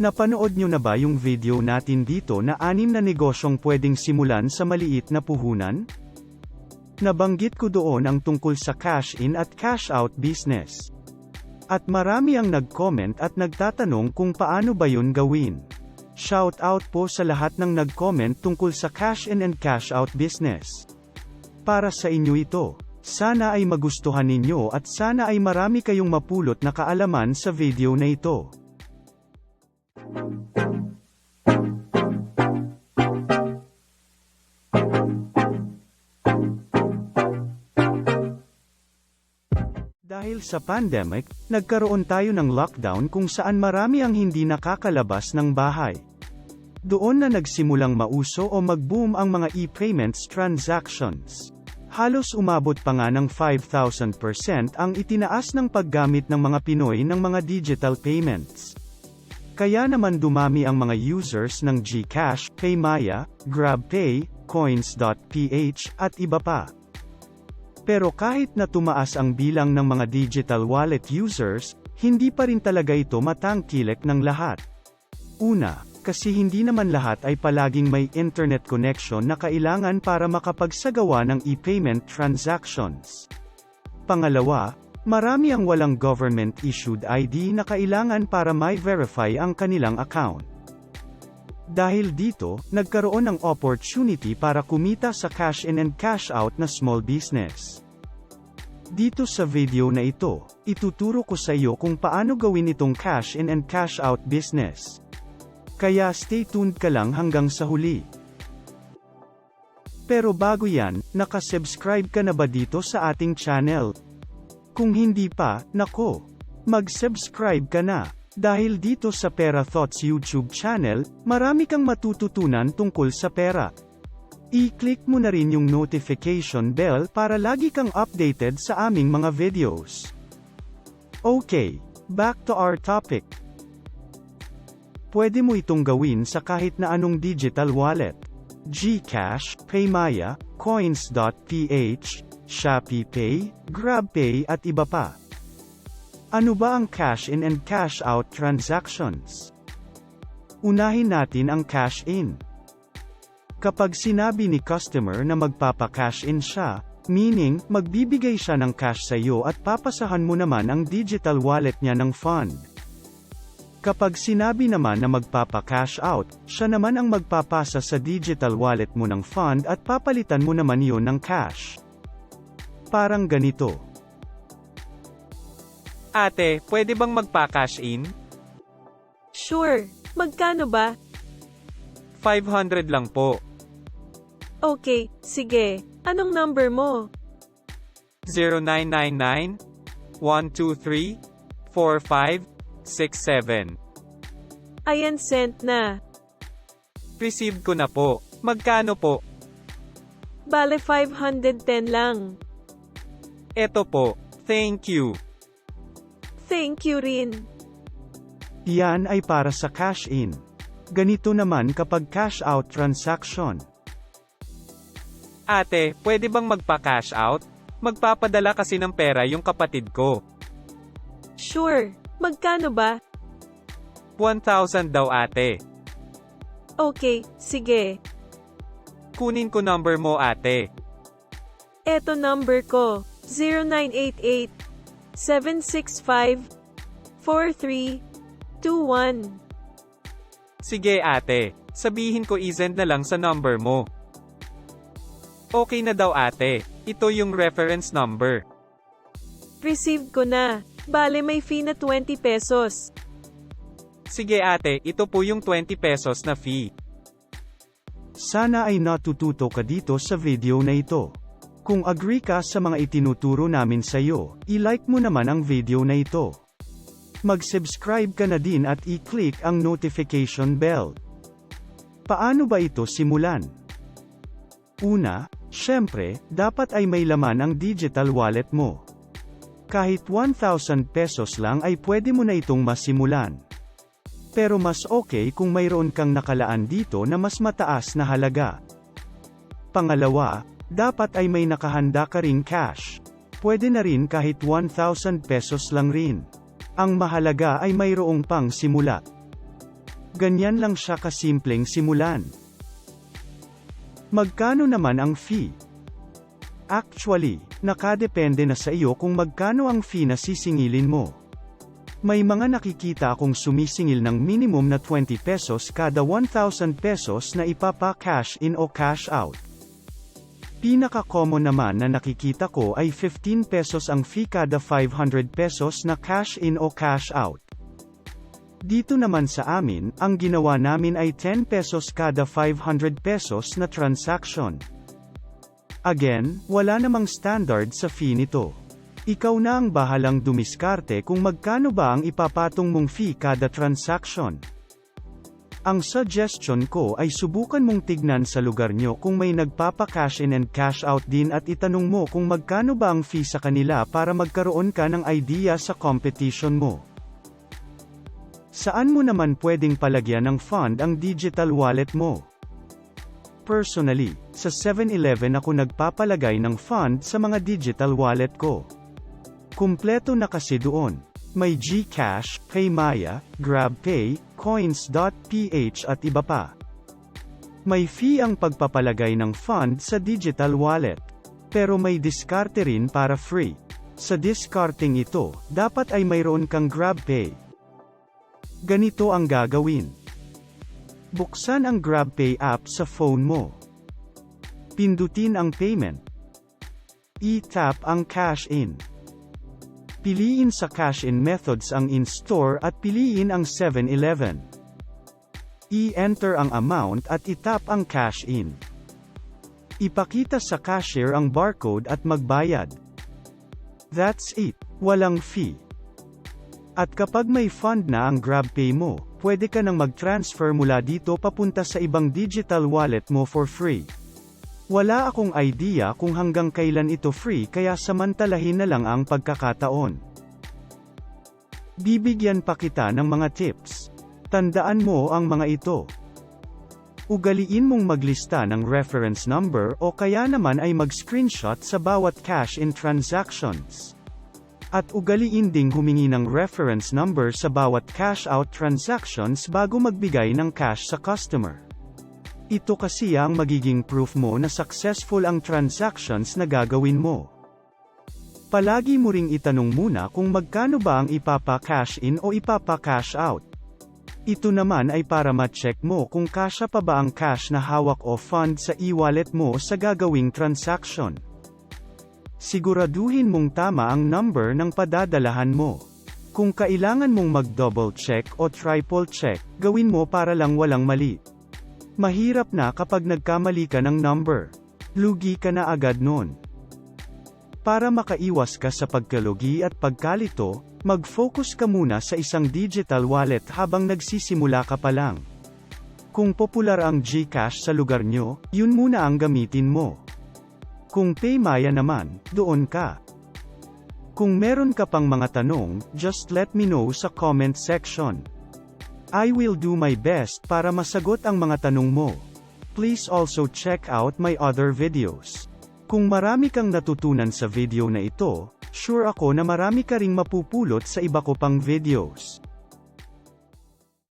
Napanood nyo na ba yung video natin dito na anim na negosyong pwedeng simulan sa maliit na puhunan? Nabanggit ko doon ang tungkol sa cash in at cash out business. At marami ang nag-comment at nagtatanong kung paano ba yun gawin. Shout out po sa lahat ng nag-comment tungkol sa cash in and cash out business. Para sa inyo ito. Sana ay magustuhan ninyo at sana ay marami kayong mapulot na kaalaman sa video na ito. Dahil sa pandemic, nagkaroon tayo ng lockdown kung saan marami ang hindi nakakalabas ng bahay. Doon na nagsimulang mauso o mag-boom ang mga e-payments transactions. Halos umabot pa nga ng 5,000% ang itinaas ng paggamit ng mga Pinoy ng mga digital payments. Kaya naman dumami ang mga users ng GCash, Paymaya, GrabPay, Coins.ph, at iba pa. Pero kahit na tumaas ang bilang ng mga digital wallet users, hindi pa rin talaga ito matangkilik ng lahat. Una, kasi hindi naman lahat ay palaging may internet connection na kailangan para makapagsagawa ng e-payment transactions. Pangalawa, marami ang walang government-issued ID na kailangan para may verify ang kanilang account. Dahil dito, nagkaroon ng opportunity para kumita sa cash in and cash out na small business. Dito sa video na ito, ituturo ko sa iyo kung paano gawin itong cash in and cash out business. Kaya stay tuned ka lang hanggang sa huli. Pero bago yan, nakasubscribe ka na ba dito sa ating channel? Kung hindi pa, nako, mag-subscribe ka na. Dahil dito sa Pera Thoughts YouTube channel, marami kang matututunan tungkol sa pera. I-click mo na rin yung notification bell para lagi kang updated sa aming mga videos. Okay, back to our topic. Pwede mo itong gawin sa kahit na anong digital wallet. GCash, Paymaya, Coins.ph, ShopeePay, GrabPay at iba pa. Ano ba ang cash in and cash out transactions? Unahin natin ang cash in. Kapag sinabi ni customer na magpapa-cash in siya, meaning, magbibigay siya ng cash sa iyo at papasahan mo naman ang digital wallet niya ng fund. Kapag sinabi naman na magpapa-cash out, siya naman ang magpapasa sa digital wallet mo ng fund at papalitan mo naman yon ng cash. Parang ganito. Ate, pwede bang magpa-cash in? Sure. Magkano ba? 500 lang po. Okay, sige. Anong number mo? 0999 123 4567. Ayan sent na. Received ko na po. Magkano po? Bale 510 lang. Eto po. Thank you. Thank you rin. Iyan ay para sa cash in. Ganito naman kapag cash out transaction. Ate, pwede bang magpa-cash out? Magpapadala kasi ng pera yung kapatid ko. Sure. Magkano ba? 1,000 daw ate. Okay, sige. Kunin ko number mo ate. Eto number ko. 0988 765 4321. Sige ate, sabihin ko isend na lang sa number mo. Okay na daw ate, ito yung reference number. Received ko na. Bale may fee na 20 pesos. Sige ate, ito po yung 20 pesos na fee. Sana ay natututo ka dito sa video na ito. Kung agree ka sa mga itinuturo namin sa iyo, i-like mo naman ang video na ito. Mag-subscribe ka na din at i-click ang notification bell. Paano ba ito simulan? Una, syempre, dapat ay may laman ang digital wallet mo. Kahit 1,000 pesos lang ay pwede mo na itong masimulan. Pero mas okay kung mayroon kang nakalaan dito na mas mataas na halaga. Pangalawa, dapat ay may nakahanda ka ring cash. Pwede na rin kahit 1,000 pesos lang rin. Ang mahalaga ay mayroong pang simula. Ganyan lang siya kasimpleng simulan. Magkano naman ang fee? Actually, nakadepende na sa iyo kung magkano ang fee na sisingilin mo. May mga nakikita akong sumisingil ng minimum na 20 pesos kada 1,000 pesos na ipapa-cash in o cash out. Pinaka-common naman na nakikita ko ay 15 pesos ang fee kada 500 pesos na cash in o cash out. Dito naman sa amin, ang ginawa namin ay 10 pesos kada 500 pesos na transaction. Again, wala namang standard sa fee nito. Ikaw na ang bahalang dumiskarte kung magkano ba ang ipapatong mong fee kada transaction. Ang suggestion ko ay subukan mong tignan sa lugar nyo kung may nagpapa-cash in and cash out din at itanong mo kung magkano ba ang fee sa kanila para magkaroon ka ng idea sa competition mo. Saan mo naman pwedeng palagyan ng fund ang digital wallet mo? Personally, sa 7-Eleven ako nagpapalagay ng fund sa mga digital wallet ko. Kumpleto na kasi doon. May GCash, Paymaya, GrabPay, Coins.ph at iba pa. May fee ang pagpapalagay ng fund sa digital wallet. Pero may diskarte rin para free. Sa discarding ito, dapat ay mayroon kang GrabPay. Ganito ang gagawin. Buksan ang GrabPay app sa phone mo. Pindutin ang payment. I-tap ang cash in. Piliin sa cash in methods ang in-store at piliin ang 7-Eleven. I-enter ang amount at itap ang cash in. Ipakita sa cashier ang barcode at magbayad. That's it. Walang fee. At kapag may fund na ang GrabPay mo, pwede ka nang mag-transfer mula dito papunta sa ibang digital wallet mo for free. Wala akong idea kung hanggang kailan ito free kaya samantalahin na lang ang pagkakataon. Bibigyan pa kita ng mga tips. Tandaan mo ang mga ito. Ugaliin mong maglista ng reference number o kaya naman ay mag-screenshot sa bawat cash-in transactions. At ugaliin ding humingi ng reference number sa bawat cash-out transactions bago magbigay ng cash sa customer. Ito kasi ang magiging proof mo na successful ang transactions na gagawin mo. Palagi mo ring itanong muna kung magkano ba ang ipapa-cash in o ipapa-cash out. Ito naman ay para ma-check mo kung kasya pa ba ang cash na hawak o fund sa e-wallet mo sa gagawing transaction. Siguraduhin mong tama ang number ng padadalahan mo. Kung kailangan mong mag-double check o triple check, gawin mo para lang walang mali. Mahirap na kapag nagkamali ka ng number. Lugi ka na agad nun. Para makaiwas ka sa pagkalugi at pagkalito, mag-focus ka muna sa isang digital wallet habang nagsisimula ka pa lang. Kung popular ang GCash sa lugar nyo, yun muna ang gamitin mo. Kung Paymaya naman, doon ka. Kung meron ka pang mga tanong, just let me know sa comment section. I will do my best para masagot ang mga tanong mo. Please also check out my other videos. Kung marami kang natutunan sa video na ito, sure ako na marami ka ring mapupulot sa iba ko pang videos.